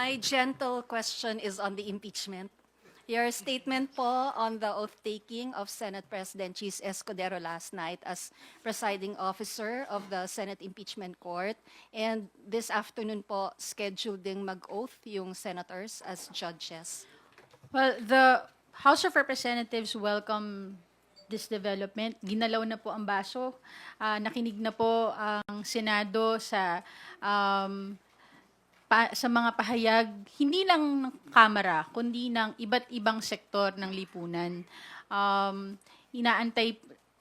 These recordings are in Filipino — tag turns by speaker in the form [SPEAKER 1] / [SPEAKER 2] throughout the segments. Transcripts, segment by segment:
[SPEAKER 1] My gentle question is on the impeachment. Your statement po on the oath-taking of Senate President Chis Escudero last night as presiding officer of the Senate Impeachment Court. And this afternoon po, scheduled ding mag-oath yung senators as judges.
[SPEAKER 2] Well, the House of Representatives welcome this development. Ginalaw na po ang baso. Ah, nakinig na po ang Senado sa um, pa- sa mga pahayag, hindi lang ng Kamara, kundi ng iba't ibang sektor ng lipunan. Um, inaantay,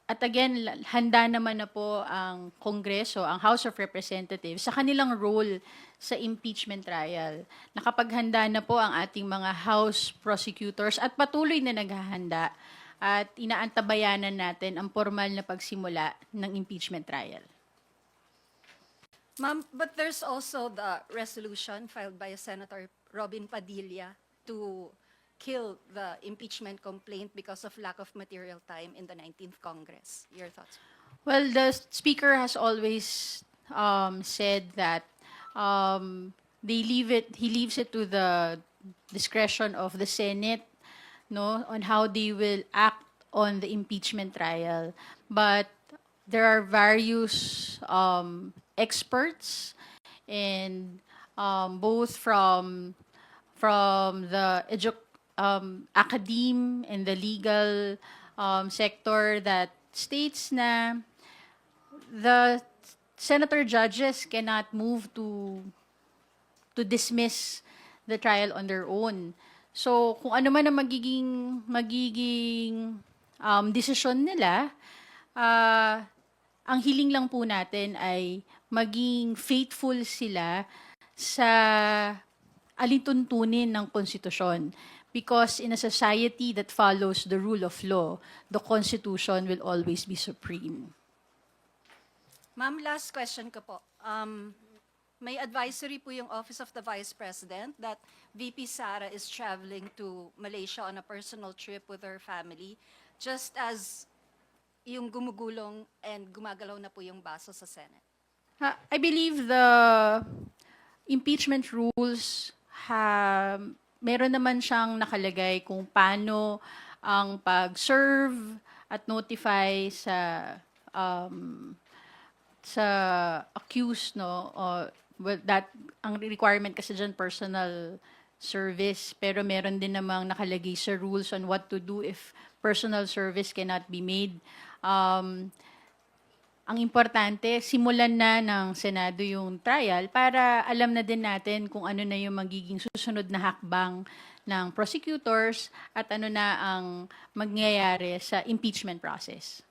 [SPEAKER 2] at again, handa naman na po ang Kongreso, ang House of Representatives, sa kanilang role sa impeachment trial. Nakapaghanda na po ang ating mga House prosecutors at patuloy na naghahanda at inaantabayanan natin ang formal na pagsimula ng impeachment trial.
[SPEAKER 1] Ma'am, but there's also the resolution filed by Senator Robin Padilla to kill the impeachment complaint because of lack of material time in the 19th Congress. Your thoughts?
[SPEAKER 2] Well, the speaker has always um, said that um, they leave it. He leaves it to the discretion of the Senate, no, on how they will act on the impeachment trial. But there are various um, experts, and um, both from from the edu- um, academe and the legal um, sector that states na the senator judges cannot move to to dismiss the trial on their own. So, kung ano man ang magiging magiging um, desisyon nila, ah, ang hiling lang po natin ay maging faithful sila sa alintuntunin ng konstitusyon. Because in a society that follows the rule of law, the Constitution will always be supreme.
[SPEAKER 1] Ma'am, last question ko po. Um, may advisory po yung Office of the Vice President that VP Sara is traveling to Malaysia on a personal trip with her family just as yung gumugulong and gumagalaw na po yung baso sa Senate.
[SPEAKER 2] I believe the impeachment rules ha meron naman siyang nakalagay kung paano ang pag-serve at notify sa um, sa accused no o well, that ang requirement kasi dyan personal service. Pero meron din namang nakalagay sa rules on what to do if personal service cannot be made. Um, ang importante, simulan na ng Senado yung trial para alam na din natin kung ano na yung magiging susunod na hakbang ng prosecutors at ano na ang mangyayari sa impeachment process.